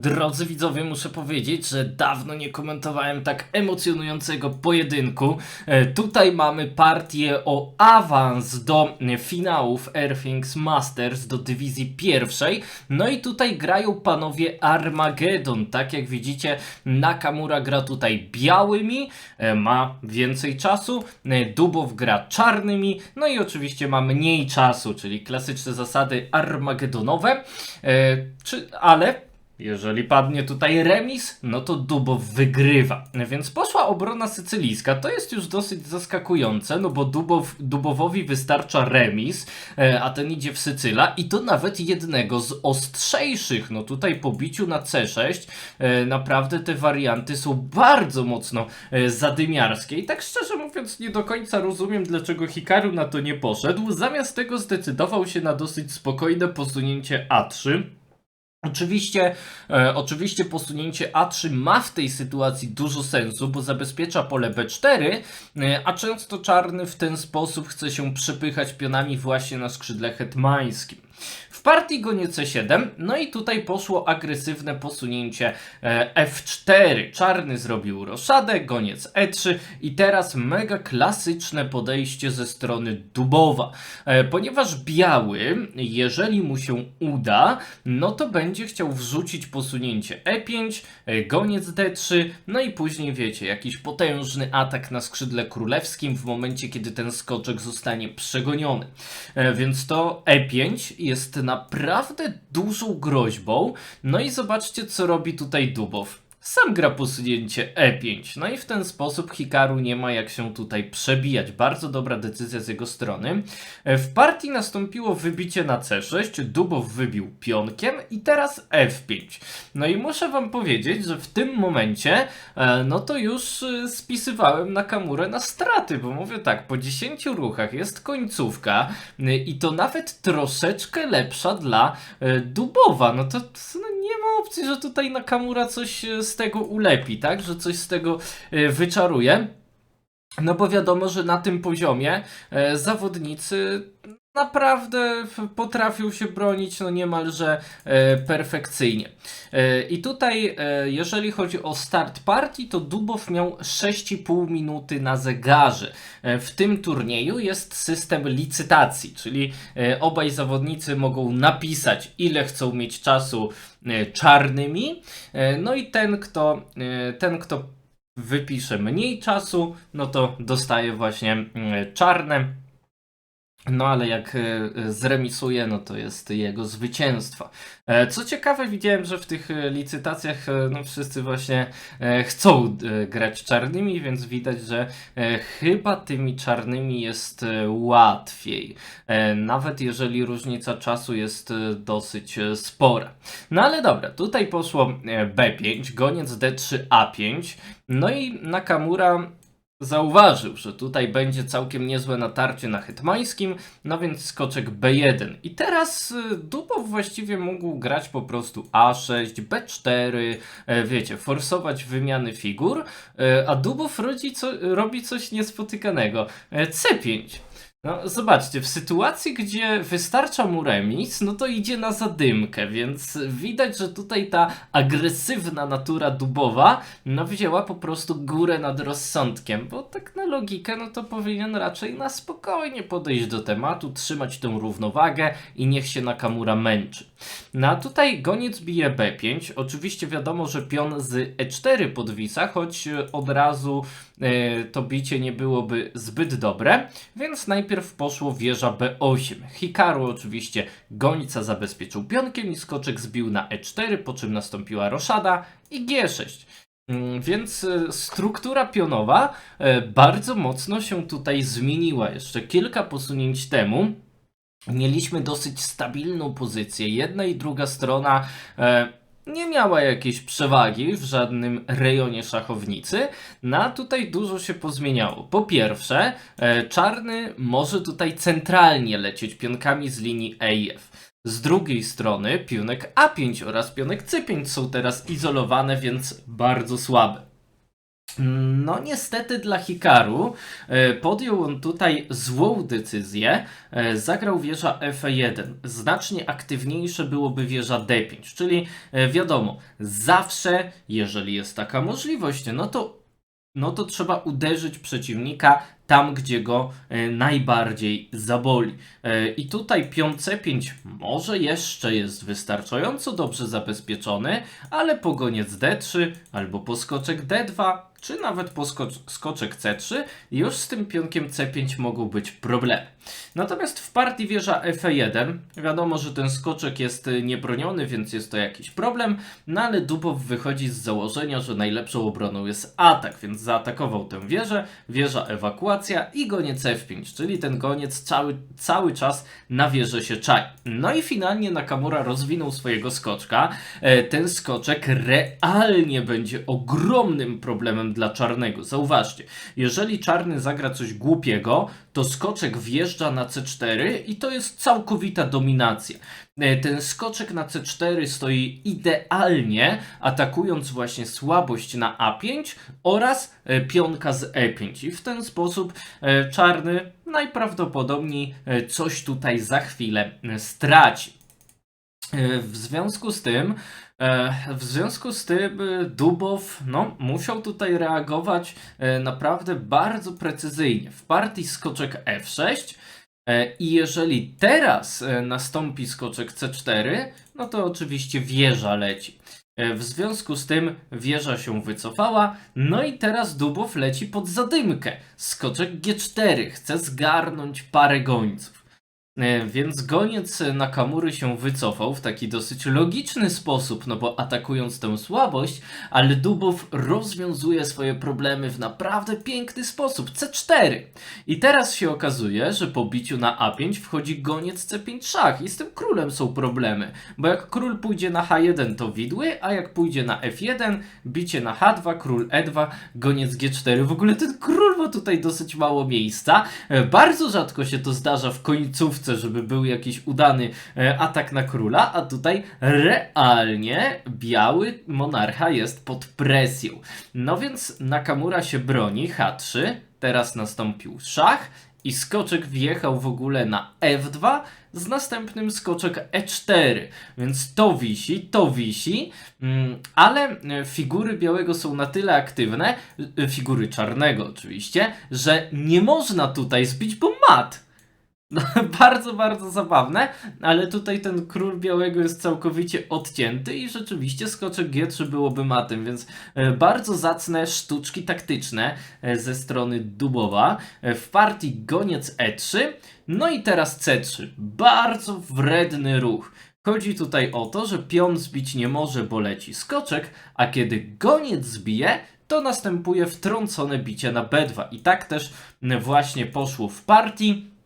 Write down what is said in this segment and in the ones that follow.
Drodzy widzowie, muszę powiedzieć, że dawno nie komentowałem tak emocjonującego pojedynku. E, tutaj mamy partię o awans do e, finałów Airthings Masters do dywizji pierwszej. No i tutaj grają panowie Armageddon. Tak jak widzicie, Nakamura gra tutaj białymi, e, ma więcej czasu. Dubow gra czarnymi. No i oczywiście ma mniej czasu, czyli klasyczne zasady Armageddonowe. E, Czy, ale jeżeli padnie tutaj remis, no to Dubow wygrywa. Więc poszła obrona sycylijska. To jest już dosyć zaskakujące, no bo Dubow, Dubowowi wystarcza remis, e, a ten idzie w Sycyla i to nawet jednego z ostrzejszych. No tutaj po biciu na C6 e, naprawdę te warianty są bardzo mocno e, zadymiarskie. I tak szczerze mówiąc nie do końca rozumiem, dlaczego Hikaru na to nie poszedł. Zamiast tego zdecydował się na dosyć spokojne posunięcie A3. Oczywiście, e, oczywiście posunięcie A3 ma w tej sytuacji dużo sensu, bo zabezpiecza pole B4, e, a często czarny w ten sposób chce się przepychać pionami właśnie na skrzydle hetmańskim. W partii gonie C7, no i tutaj poszło agresywne posunięcie e, F4. Czarny zrobił roszadę, goniec E3 i teraz mega klasyczne podejście ze strony Dubowa. E, ponieważ biały, jeżeli mu się uda, no to będzie chciał wrzucić posunięcie E5, e, goniec D3, no i później wiecie, jakiś potężny atak na skrzydle królewskim w momencie, kiedy ten skoczek zostanie przegoniony. Więc to E5 jest naprawdę dużą groźbą. No i zobaczcie, co robi tutaj Dubow. Sam gra posunięcie E5. No i w ten sposób Hikaru nie ma jak się tutaj przebijać. Bardzo dobra decyzja z jego strony. E, W partii nastąpiło wybicie na C6, Dubow wybił pionkiem i teraz F5. No i muszę wam powiedzieć, że w tym momencie e, no to już e, spisywałem Nakamurę na straty, bo mówię tak, po 10 ruchach jest końcówka i to nawet troszeczkę lepsza dla Dubowa. No to no nie ma opcji, że tutaj Nakamura coś e, z tego ulepi, tak? Że coś z tego e, wyczaruje. No bo wiadomo, że na tym poziomie e, zawodnicy naprawdę potrafią się bronić no niemalże e, perfekcyjnie. E, I tutaj, e, jeżeli chodzi o start partii, to Dubow miał 6,5 minuty na zegarze. W tym turnieju jest system licytacji, czyli obaj zawodnicy mogą napisać, ile chcą mieć czasu czarnymi, no i ten, kto, ten, kto wypisze mniej czasu, no to dostaje właśnie czarne. No ale jak e, zremisuje, no to jest jego zwycięstwo. E, Co ciekawe, widziałem, że w tych e, licytacjach e, no wszyscy właśnie e, chcą e, grać czarnymi, więc widać, że e, chyba tymi czarnymi jest e, łatwiej. E, Nawet jeżeli różnica czasu jest e, dosyć e, spora. No ale dobra, tutaj poszło e, B5, goniec D3, A5. No i Nakamura zauważył, że tutaj będzie całkiem niezłe natarcie na hetmańskim, no więc skoczek B1. I teraz y, Dubow właściwie mógł grać po prostu A6, B4, e, wiecie, forsować wymiany figur, e, a Dubow rodzi co, robi coś niespotykanego. E, C5. No, zobaczcie, w sytuacji, gdzie wystarcza mu remis, no to idzie na zadymkę, więc widać, że tutaj ta agresywna natura dubowa, no wzięła po prostu górę nad rozsądkiem, bo tak na logikę, no to powinien raczej na spokojnie podejść do tematu, trzymać tą równowagę i niech się Nakamura męczy. No a tutaj goniec bije B5, oczywiście wiadomo, że pion z E4 podwisa, choć od razu e, to bicie nie byłoby zbyt dobre, więc najpierw poszło wieża B8. Hikaru oczywiście gońca zabezpieczył pionkiem i skoczek zbił na E4, po czym nastąpiła roszada i G6. Mm, Więc e, struktura pionowa e, bardzo mocno się tutaj zmieniła. Jeszcze kilka posunięć temu mieliśmy dosyć stabilną pozycję. Jedna i druga strona e, nie miała jakiejś przewagi w żadnym rejonie szachownicy, no a tutaj dużo się pozmieniało. Po pierwsze, e, czarny może tutaj centralnie lecieć pionkami z linii EF. Z drugiej strony pionek A5 oraz pionek C5 są teraz izolowane, więc bardzo słabe. No niestety dla Hikaru e, podjął on tutaj złą decyzję. E, Zagrał wieża F1. Znacznie aktywniejsze byłoby wieża D5, czyli e, wiadomo, zawsze, jeżeli jest taka możliwość, no to no to trzeba uderzyć przeciwnika tam, gdzie go e, najbardziej zaboli. E, I tutaj pion C5 może jeszcze jest wystarczająco dobrze zabezpieczony, ale pogoniec D3 albo poskoczek D2 czy nawet poskoczek C3 już z tym pionkiem C5 mogą być problemy. Natomiast w partii wieża F1 wiadomo, że ten skoczek jest y, niebroniony, więc jest to jakiś problem, no ale Dubow wychodzi z założenia, że najlepszą obroną jest atak, więc zaatakował tę wieżę, wieża ewakuacja i goniec F5, czyli ten goniec cały, cały czas na wieżę się czai. No i finalnie Nakamura rozwinął swojego skoczka. E, Ten skoczek realnie będzie ogromnym problemem dla czarnego. Zauważcie, jeżeli czarny zagra coś głupiego, to skoczek wjeżdża na C4 i to jest całkowita dominacja. E, Ten skoczek na C4 stoi idealnie, atakując właśnie słabość na A5 oraz e, pionka z E5. I w ten sposób e, czarny najprawdopodobniej coś tutaj za chwilę straci. W związku z tym, w związku z tym Dubow no, musiał tutaj reagować naprawdę bardzo precyzyjnie. W partii skoczek F6 e, i jeżeli teraz e, nastąpi skoczek C4, no to oczywiście wieża leci. E, W związku z tym wieża się wycofała, no i teraz Dubow leci pod zadymkę. Skoczek G4 chce zgarnąć parę gońców. E, Więc goniec Nakamury się wycofał w taki dosyć logiczny sposób, no bo atakując tę słabość, ale Dubow rozwiązuje swoje problemy w naprawdę piękny sposób. C4. I teraz się okazuje, że po biciu na A5 wchodzi goniec C5 szach i z tym królem są problemy, bo jak król pójdzie na H1 to widły, a jak pójdzie na F1, bicie na H2, król E2, goniec G4. W ogóle ten król ma tutaj dosyć mało miejsca. E, Bardzo rzadko się to zdarza w końcówce, żeby był jakiś udany e, atak na króla, a tutaj realnie biały monarcha jest pod presją. No więc Nakamura się broni, H3, teraz nastąpił szach i skoczek wjechał w ogóle na F2 z następnym skoczek E4, więc to wisi, to wisi, mm, ale e, figury białego są na tyle aktywne, e, figury czarnego oczywiście, że nie można tutaj zbić, bo mat. No, bardzo, bardzo zabawne, ale tutaj ten król białego jest całkowicie odcięty i rzeczywiście skoczek G3 byłoby matem, więc e, bardzo zacne sztuczki taktyczne e, ze strony Dubowa. E, W partii goniec E3, no i teraz C3. Bardzo wredny ruch. Chodzi tutaj o to, że pion zbić nie może, bo leci skoczek, a kiedy goniec zbije, to następuje wtrącone bicie na B2. I tak też właśnie poszło w partii.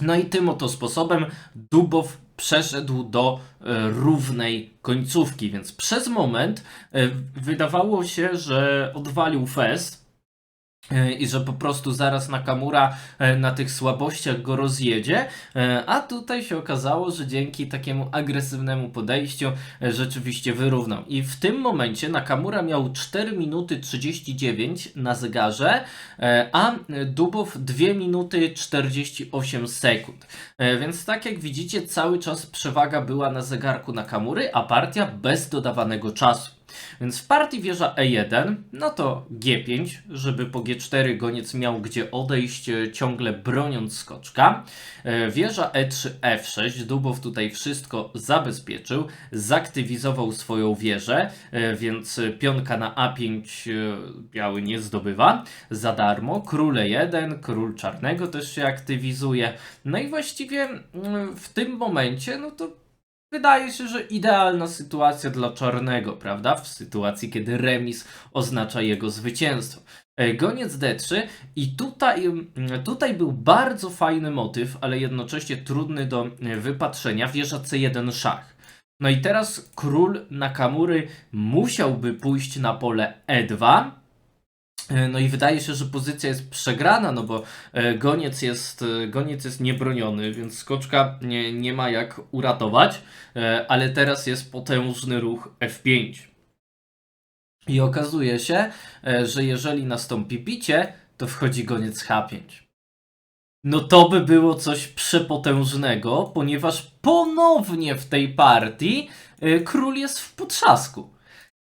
No i tym oto sposobem Dubow przeszedł do e, równej końcówki, więc przez moment e, wydawało się, że odwalił fest i że po prostu zaraz Nakamura e, na tych słabościach go rozjedzie, e, a tutaj się okazało, że dzięki takiemu agresywnemu podejściu e, rzeczywiście wyrównał. I w tym momencie Nakamura miał 4 minuty 39 na zegarze, e, a Dubow 2 minuty 48 sekund. E, Więc tak jak widzicie, cały czas przewaga była na zegarku Nakamury, a partia bez dodawanego czasu. Więc w partii wieża E1, no to G5, żeby po G4 goniec miał gdzie odejść, e, ciągle broniąc skoczka. E, Wieża E3, F6, Dubow tutaj wszystko zabezpieczył, zaktywizował swoją wieżę, e, więc pionka na A5 e, biały nie zdobywa za darmo. Król E1, król czarnego też się aktywizuje. No i właściwie mm, w tym momencie, no to Wydaje się, że idealna sytuacja dla czarnego, prawda? W sytuacji, kiedy remis oznacza jego zwycięstwo. E, Goniec D3 i tutaj, mm, tutaj był bardzo fajny motyw, ale jednocześnie trudny do e, wypatrzenia. Wieża C1 szach. No i teraz król Nakamury musiałby pójść na pole E2. E, No i wydaje się, że pozycja jest przegrana, no bo e, goniec jest, e, goniec jest niebroniony, więc skoczka nie, nie ma jak uratować, ale teraz jest potężny ruch F5. I okazuje się, że jeżeli nastąpi bicie, to wchodzi goniec H5. No to by było coś przepotężnego, ponieważ ponownie w tej partii król jest w potrzasku.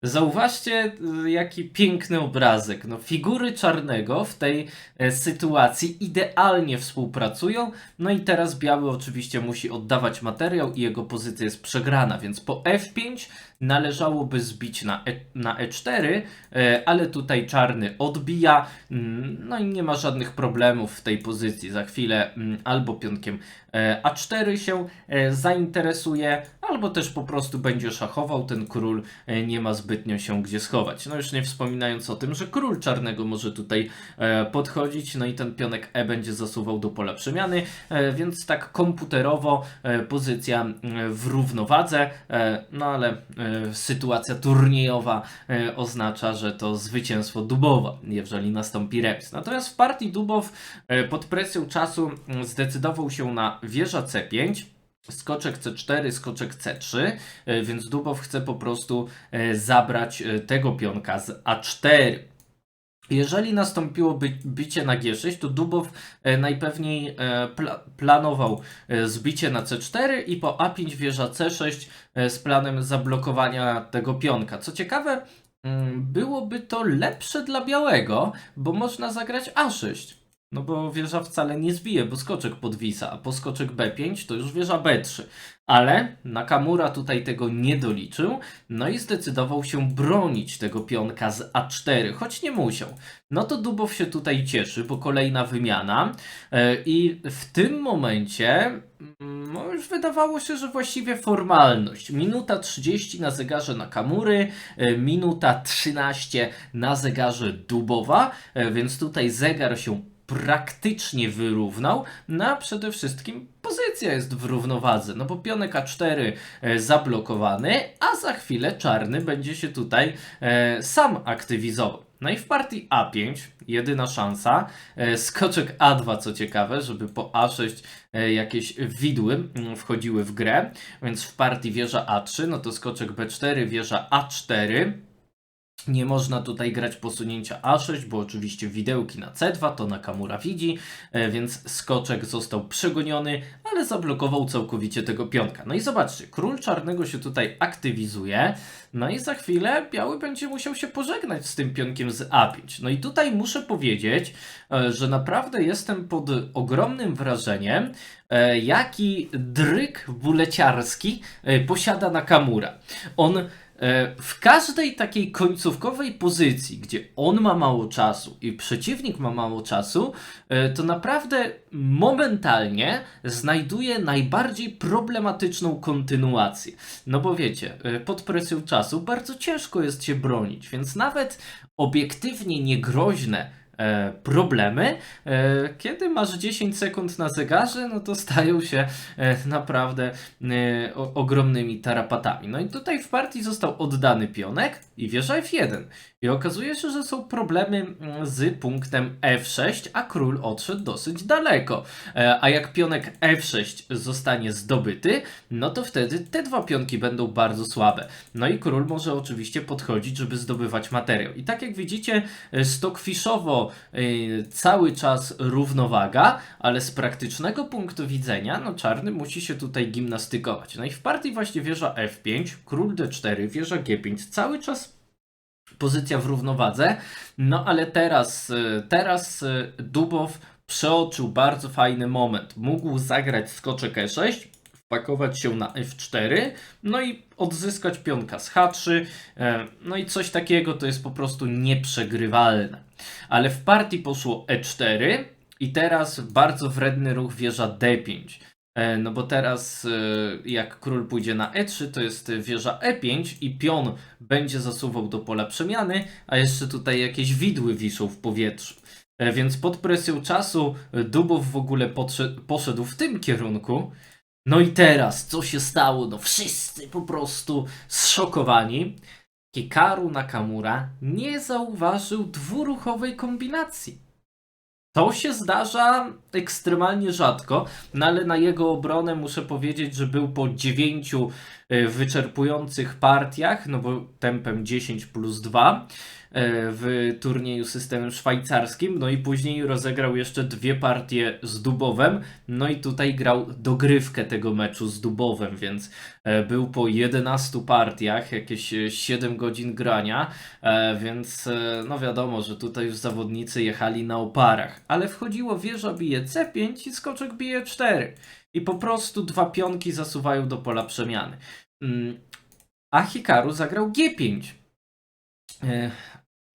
Zauważcie, y, jaki piękny obrazek. No, figury czarnego w tej e, sytuacji idealnie współpracują. No i teraz biały oczywiście musi oddawać materiał i jego pozycja jest przegrana, więc po F5 należałoby zbić na, e, na E4, e, ale tutaj czarny odbija. Mm, No i nie ma żadnych problemów w tej pozycji. Za chwilę mm, albo pionkiem e, A4 się zainteresuje, albo też po prostu będzie szachował ten król, e, nie ma zbytnio się gdzie schować. No już nie wspominając o tym, że król czarnego może tutaj e, podchodzić, no i ten pionek E będzie zasuwał do pola przemiany, e, więc tak komputerowo pozycja w równowadze, no ale sytuacja turniejowa oznacza, że to zwycięstwo Dubowa, jeżeli nastąpi remis. Natomiast w partii Dubow pod presją czasu zdecydował się na wieża C5, skoczek C4, skoczek C3, e, więc Dubow chce po prostu e, zabrać e, tego pionka z A4. Jeżeli nastąpiło bicie na G6, to Dubow najpewniej pla, planował zbicie na C4 i po A5 wieża C6 e, z planem zablokowania tego pionka. Co ciekawe, mm, byłoby to lepsze dla białego, bo można zagrać A6. No bo wieża wcale nie zbije, bo skoczek podwisa, a po skoczek B5 to już wieża B3. Ale Nakamura tutaj tego nie doliczył, no i zdecydował się bronić tego pionka z A4, choć nie musiał. No to Dubow się tutaj cieszy, bo kolejna wymiana e, i w tym momencie mm, no już wydawało się, że właściwie formalność. Minuta 30 na zegarze Nakamury, e, minuta 13 na zegarze Dubowa, e, więc tutaj zegar się praktycznie wyrównał, no a przede wszystkim pozycja jest w równowadze, no bo pionek A4 e, zablokowany, a za chwilę czarny będzie się tutaj e, sam aktywizował. No i w partii A5 jedyna szansa, e, skoczek A2 co ciekawe, żeby po A6 e, jakieś widły mm, wchodziły w grę, więc w partii wieża A3, no to skoczek B4, wieża A4, nie można tutaj grać posunięcia A6, bo oczywiście widełki na C2 to Nakamura widzi, e, więc skoczek został przegoniony, ale zablokował całkowicie tego pionka. No i zobaczcie, król czarnego się tutaj aktywizuje, no i za chwilę biały będzie musiał się pożegnać z tym pionkiem z A5. No i tutaj muszę powiedzieć, e, że naprawdę jestem pod ogromnym wrażeniem, e, jaki dryk buleciarski e, posiada Nakamura. On W każdej takiej końcówkowej pozycji, gdzie on ma mało czasu i przeciwnik ma mało czasu, e, to naprawdę momentalnie znajduje najbardziej problematyczną kontynuację. No bo wiecie, e, pod presją czasu bardzo ciężko jest się bronić, więc nawet obiektywnie niegroźne e, problemy. E, kiedy masz 10 sekund na zegarze, no to stają się e, naprawdę e, ogromnymi tarapatami. No i tutaj w partii został oddany pionek i wieża F1. I okazuje się, że są problemy mm, z punktem F6, a król odszedł dosyć daleko. E, a jak pionek F6 zostanie zdobyty, no to wtedy te dwa pionki będą bardzo słabe. No i król może oczywiście podchodzić, żeby zdobywać materiał. I tak jak widzicie, e, stockfishowo e, cały czas równowaga, ale z praktycznego punktu widzenia, no czarny musi się tutaj gimnastykować. No i w partii właśnie wieża F5, król D4, wieża G5, cały czas pozycja w równowadze. No ale teraz, y, teraz y, Dubow przeoczył bardzo fajny moment. Mógł zagrać skoczek E6, wpakować się na F4, no i odzyskać pionka z H3. e, No i coś takiego to jest po prostu nieprzegrywalne. Ale w partii poszło E4 i teraz bardzo wredny ruch wieża D5. E, No bo teraz e, jak król pójdzie na E3, to jest wieża E5 i pion będzie zasuwał do pola przemiany, a jeszcze tutaj jakieś widły wiszą w powietrzu. E, Więc pod presją czasu Dubow w ogóle poszedł w tym kierunku. No i teraz, co się stało? No wszyscy po prostu zszokowani. Hikaru Nakamura nie zauważył dwuruchowej kombinacji. To się zdarza ekstremalnie rzadko, no ale na jego obronę muszę powiedzieć, że był po dziewięciu e, wyczerpujących partiach, no bo tempem 10 plus 2 e, w turnieju systemem szwajcarskim, no i później rozegrał jeszcze dwie partie z Dubowem, no i tutaj grał dogrywkę tego meczu z Dubowem, więc e, był po 11 partiach, jakieś e, 7 godzin grania, e, więc e, no wiadomo, że tutaj już zawodnicy jechali na oparach, ale wchodziło wieża bije C5 i skoczek bije 4 i po prostu dwa pionki zasuwają do pola przemiany. Mm, A Hikaru zagrał G5.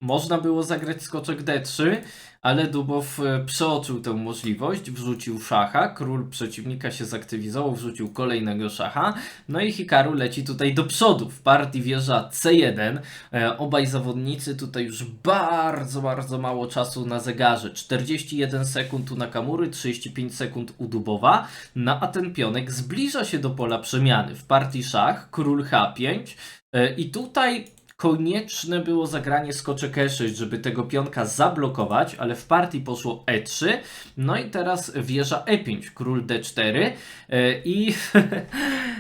Można było zagrać skoczek D3, ale Dubow e, przeoczył tę możliwość, wrzucił szacha, król przeciwnika się zaktywizował, wrzucił kolejnego szacha, no i Hikaru leci tutaj do przodu. W partii wieża C1. E, obaj zawodnicy tutaj już bardzo, bardzo mało czasu na zegarze. 41 sekund u Nakamury, 35 sekund u Dubowa. No a ten pionek zbliża się do pola przemiany. W partii szach, król H5. E, I tutaj konieczne było zagranie skoczek E6, żeby tego pionka zablokować, ale w partii poszło E3. No i teraz wieża E5, król D4 e, i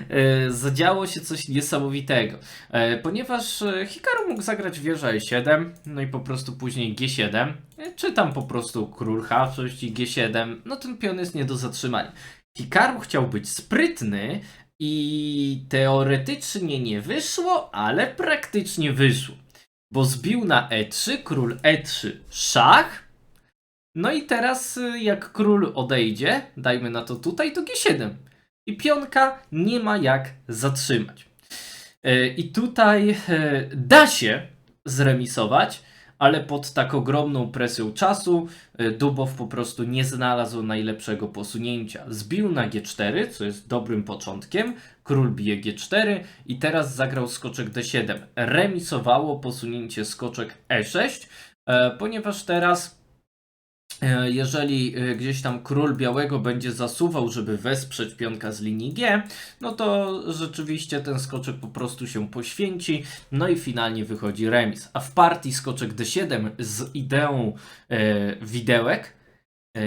e, zadziało się coś niesamowitego, e, ponieważ Hikaru mógł zagrać wieża E7, no i po prostu później G7, e, czy tam po prostu król H6 i G7, no ten pion jest nie do zatrzymania. Hikaru chciał być sprytny, i teoretycznie nie wyszło, ale praktycznie wyszło. Bo zbił na E3, król E3, szach. No i teraz, y, jak król odejdzie, dajmy na to tutaj, to G7. I pionka nie ma jak zatrzymać. E, I tutaj e, da się zremisować, ale pod tak ogromną presją czasu e, Dubow po prostu nie znalazł najlepszego posunięcia. Zbił na G4, co jest dobrym początkiem, król bije G4 i teraz zagrał skoczek D7. Remisowało posunięcie skoczek E6, e, ponieważ teraz jeżeli e, gdzieś tam król białego będzie zasuwał, żeby wesprzeć pionka z linii G, no to rzeczywiście ten skoczek po prostu się poświęci, no i finalnie wychodzi remis. A w partii skoczek D7 z ideą e, widełek, e,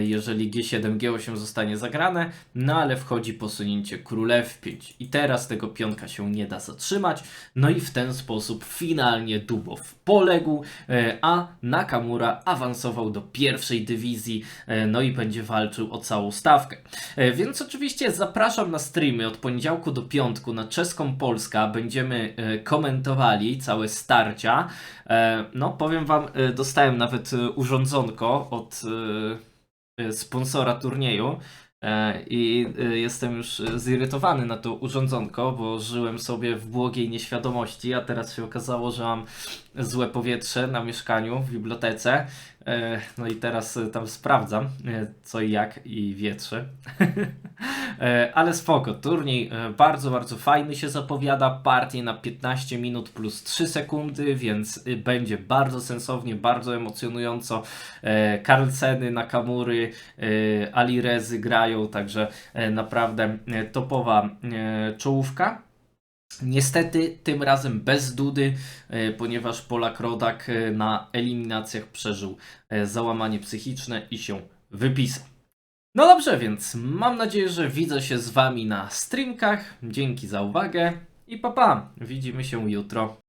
jeżeli G7, G8 zostanie zagrane, no ale wchodzi posunięcie król F5 i teraz tego pionka się nie da zatrzymać, no i w ten sposób finalnie Dubow poległ, e, a Nakamura awansował do pierwszej dywizji, e, no i będzie walczył o całą stawkę. E, Więc oczywiście zapraszam na streamy od poniedziałku do piątku na czeską Polska. Będziemy e, komentowali całe starcia. E, No, powiem Wam, e, dostałem nawet e, urządzonko od e, e, sponsora turnieju. E, I e, jestem już zirytowany na to urządzonko, bo żyłem sobie w błogiej nieświadomości, a teraz się okazało, że mam złe powietrze na mieszkaniu w bibliotece. E, No i teraz e, tam sprawdzam e, co i jak i wietrze. Ale spoko, turniej bardzo, bardzo fajny się zapowiada. Partie na 15 minut plus 3 sekundy, więc będzie bardzo sensownie, bardzo emocjonująco. Carlseny, Nakamury, Alirezy grają, także naprawdę topowa czołówka. Niestety tym razem bez Dudy, e, ponieważ Polak Rodak e, na eliminacjach przeżył e, załamanie psychiczne i się wypisał. No dobrze, więc mam nadzieję, że widzę się z Wami na streamkach. Dzięki za uwagę i pa pa! Widzimy się jutro.